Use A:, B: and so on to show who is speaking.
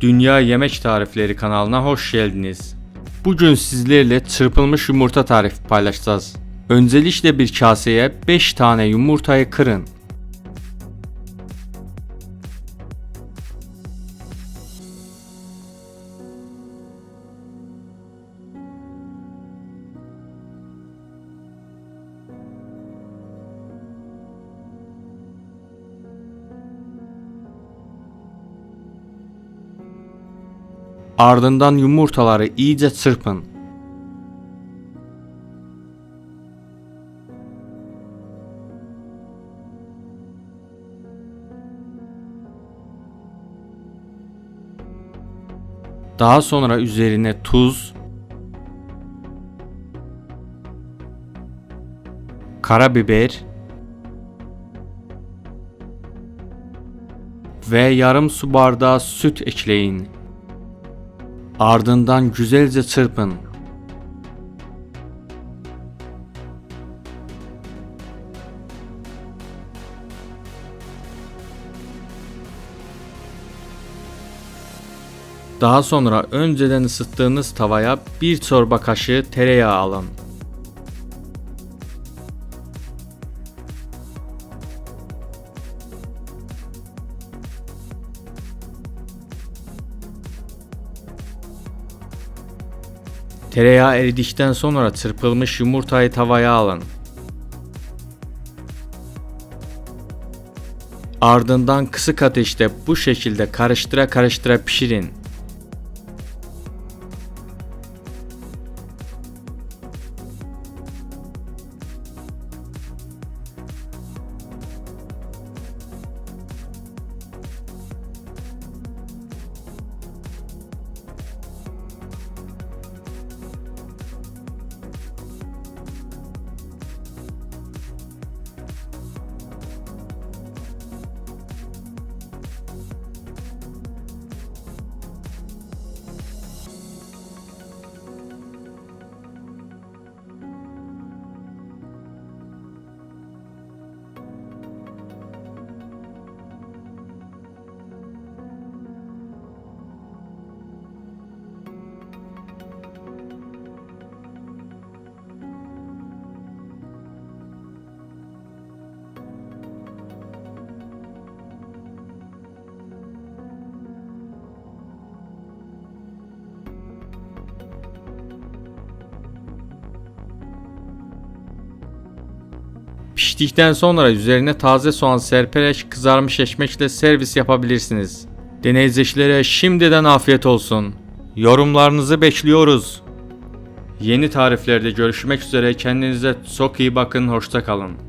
A: Dünya Yemek Tarifleri kanalına hoş geldiniz. Bugün sizlerle çırpılmış yumurta tarifi paylaşacağız. Öncelikle bir kaseye 5 tane yumurtayı kırın. Ardından yumurtaları iyice çırpın. Daha sonra üzerine tuz, karabiber ve yarım su bardağı süt ekleyin. Ardından güzelce çırpın. Daha sonra önceden ısıttığınız tavaya bir çorba kaşığı tereyağı alın. Tereyağı eridikten sonra çırpılmış yumurtayı tavaya alın. Ardından kısık ateşte bu şekilde karıştıra karıştıra pişirin. Piştikten sonra üzerine taze soğan serperek kızarmış ekmekle servis yapabilirsiniz. Deneyizcilere şimdiden afiyet olsun. Yorumlarınızı bekliyoruz. Yeni tariflerde görüşmek üzere kendinize çok iyi bakın hoşça kalın.